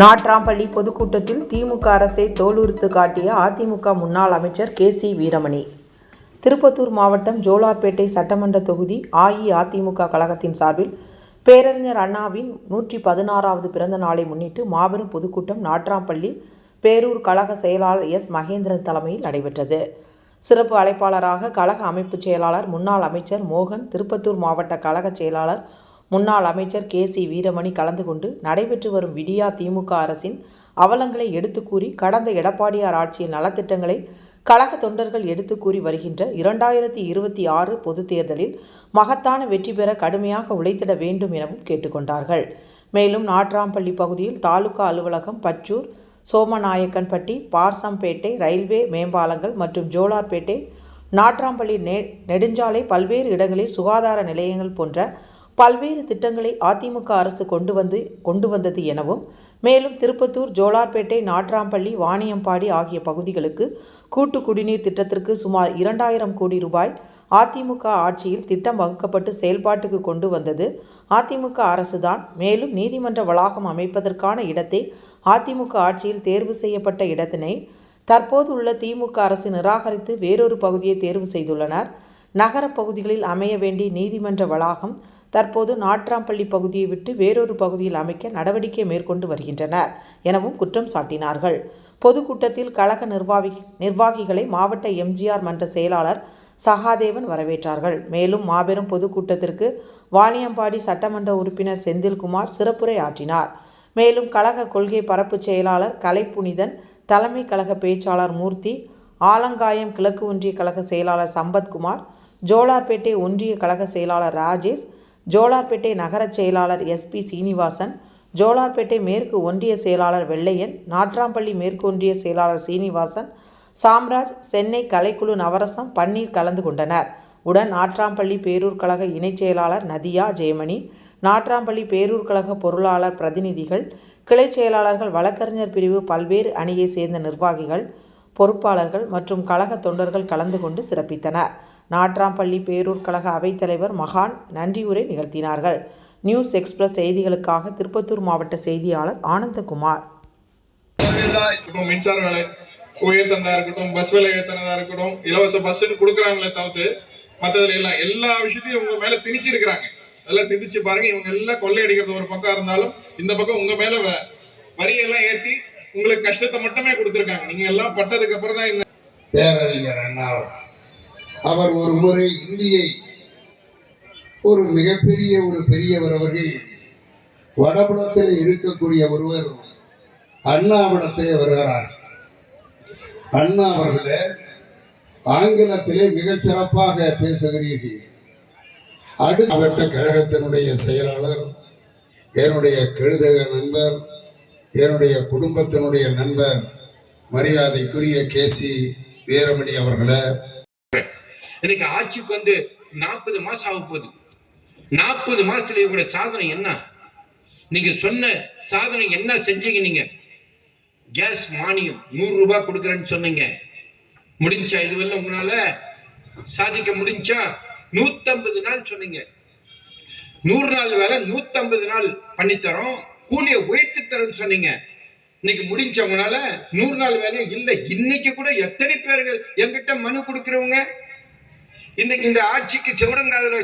நாட்ராம்பள்ளி பொதுக்கூட்டத்தில் திமுக அரசை தோலுரித்து காட்டிய அதிமுக முன்னாள் அமைச்சர் கே சி வீரமணி. திருப்பத்தூர் மாவட்டம் ஜோலார்பேட்டை சட்டமன்ற தொகுதி அஇஅதிமுக கழகத்தின் சார்பில் பேரறிஞர் அண்ணாவின் நூற்றி பதினாறாவது பிறந்த நாளை முன்னிட்டு மாபெரும் பொதுக்கூட்டம் நாட்ராம்பள்ளி பேரூர் கழக செயலாளர் எஸ் மகேந்திரன் தலைமையில் நடைபெற்றது. சிறப்பு அழைப்பாளராக கழக அமைப்பு செயலாளர் முன்னாள் அமைச்சர் மோகன் திருப்பத்தூர் மாவட்ட கழக செயலாளர் முன்னாள் அமைச்சர் கே சி வீரமணி கலந்து கொண்டு நடைபெற்று வரும் விடியா திமுக அரசின் அவலங்களை எடுத்துக்கூறி கடந்த எடப்பாடியார் ஆட்சியின் நலத்திட்டங்களை கழக தொண்டர்கள் எடுத்துக்கூறி வருகின்ற இரண்டாயிரத்தி இருபத்தி ஆறு பொதுத் தேர்தலில் மகத்தான வெற்றி பெற கடுமையாக உழைத்திட வேண்டும் எனவும் கேட்டுக்கொண்டார்கள். மேலும் நாட்ராம்பள்ளி பகுதியில் தாலுகா அலுவலகம் பச்சூர் சோமநாயக்கன்பட்டி பார்சம்பேட்டை ரயில்வே மேம்பாலங்கள் மற்றும் ஜோலார்பேட்டை நாட்ராம்பள்ளி நெ நெடுஞ்சாலை பல்வேறு இடங்களில் சுகாதார நிலையங்கள் போன்ற பல்வேறு திட்டங்களை அதிமுக அரசு கொண்டு வந்து கொண்டு வந்தது எனவும் மேலும் திருப்பத்தூர் ஜோலார்பேட்டை நாட்ராம்பள்ளி வாணியம்பாடி ஆகிய பகுதிகளுக்கு கூட்டு குடிநீர் திட்டத்திற்கு சுமார் இரண்டாயிரம் கோடி ரூபாய் அதிமுக ஆட்சியில் திட்டம் வகுக்கப்பட்டு செயல்பாட்டுக்கு கொண்டு வந்தது அதிமுக அரசுதான். மேலும் நீதிமன்ற வளாகம் அமைப்பதற்கான இடத்தை அதிமுக ஆட்சியில் தேர்வு செய்யப்பட்ட இடத்தினை தற்போது உள்ள திமுக அரசு நிராகரித்து வேறொரு பகுதியை தேர்வு செய்துள்ளனர். நகரப் பகுதிகளில் அமைய வேண்டிய நீதிமன்ற வளாகம் தற்போது நாட்ராம்பள்ளி பகுதியை விட்டு வேறொரு பகுதியில் அமைக்க நடவடிக்கை மேற்கொண்டு வருகின்றனர் எனவும் குற்றம் சாட்டினார்கள். பொதுக்கூட்டத்தில் கழக நிர்வாகி நிர்வாகிகளை மாவட்ட எம்ஜிஆர் மன்ற செயலாளர் சகாதேவன் வரவேற்றார்கள். மேலும் மாபெரும் பொதுக்கூட்டத்திற்கு வாணியம்பாடி சட்டமன்ற உறுப்பினர் செந்தில்குமார் சிறப்புரை ஆற்றினார். மேலும் கழக கொள்கை பரப்பு செயலாளர் கலைப்புனிதன் தலைமை கழக பேச்சாளர் மூர்த்தி ஆலங்காயம் கிழக்கு ஒன்றிய கழக செயலாளர் சம்பத்குமார் ஜோலார்பேட்டை ஒன்றிய கழக செயலாளர் ராஜேஷ் ஜோலார்பேட்டை நகரச் செயலாளர் எஸ்பி சீனிவாசன் ஜோலார்பேட்டை மேற்கு ஒன்றிய செயலாளர் வெள்ளையன் நாட்ராம்பள்ளி மேற்கு ஒன்றிய செயலாளர் சீனிவாசன் சாம்ராஜ் சென்னை கலைக்குழு நவரசம் பன்னீர் கலந்து கொண்டனர். உடன் நாட்ராம்பள்ளி பேரூர் கழக இணைச் செயலாளர் நதியா ஜெயமணி நாட்ராம்பள்ளி பேரூர் கழக பொருளாளர் பிரதிநிதிகள் கிளை செயலாளர்கள் வழக்கறிஞர் பிரிவு பல்வேறு அணியைச் சேர்ந்த நிர்வாகிகள் பொறுப்பாளர்கள் மற்றும் கழக தொண்டர்கள் கலந்து கொண்டு சிறப்பித்தனர். நாட்ராம்பள்ளி பேரூர் கழக அவைத்தலைவர் மகான் நன்றியுரை நிகழ்த்தினார்கள். நியூஸ் எக்ஸ்பிரஸ் செய்திகளுக்காக திருப்பத்தூர் மாவட்ட செய்தியாளர் ஆனந்தகுமார். இருக்கட்டும் மின்சார வேலை உயர்த்தந்தா இருக்கட்டும் பஸ் விலை ஏத்தனதா இருக்கட்டும் இலவச பஸ்ன்னு கொடுக்குறாங்களே தவிர்த்து மத்ததுல எல்லாம் எல்லா விஷயத்தையும் உங்க மேல திணிச்சு இருக்கிறாங்க. அதெல்லாம் சிந்திச்சு பாருங்க இவங்க எல்லாம் கொள்ளையடிக்கிறது ஒரு பக்கம் இருந்தாலும் இந்த பக்கம் உங்க மேல வ- வரியெல்லாம் ஏத்தி உங்களுக்கு கஷ்டத்தை மட்டுமே கொடுத்துருக்காங்க. நீங்க எல்லாம் பட்டதுக்கு அப்புறம் தான் இந்த பேரறிஞர் அண்ணா அவர் ஒரு முறை இந்தியை ஒரு மிகப்பெரிய ஒரு பெரியவர் அவர்கள் வடபுலத்தில் இருக்கக்கூடிய ஒருவர் அண்ணாவிடத்திலே வருகிறார். அண்ணா அவர்களே ஆங்கிலத்திலே மிக சிறப்பாக பேசுகிறீர்கள். அடுத்த மாவட்ட கழகத்தினுடைய செயலாளர் என்னுடைய கெழுதக நண்பர் என்னுடைய குடும்பத்தினுடைய நண்பர் மரியாதைக்குரிய கேசி வீரமணி அவர்களை இன்னைக்கு ஆட்சிக்கு வந்து நாற்பது மாசம் ஆக போகுது. நாற்பது மாசத்துல இவங்களுடைய சாதனை என்ன? நீங்க சொன்ன சாதனை என்ன செஞ்சீங்க நீங்க? கேஸ் மானியம் நூறு ரூபாய் கொடுக்குறேன்னு சொன்னீங்க. முடிஞ்சா இதுவெல்லாம் உங்களால சாதிக்க முடிஞ்சா நூத்தம்பது நாள் சொன்னீங்க. நூறு நாள் வேலை நூத்தம்பது நாள் பண்ணித்தரோம். கூலியை உயர்த்தி தரோம்னு சொன்னீங்க. இன்னைக்கு முடிஞ்சவங்கனால நூறு நாள் வேலையை இல்லை. இன்னைக்கு கூட எத்தனை பேர்கள் என்கிட்ட மனு கொடுக்குறவங்க? இன்னைக்கு இந்த ஆட்சிக்கு செவடங்காதல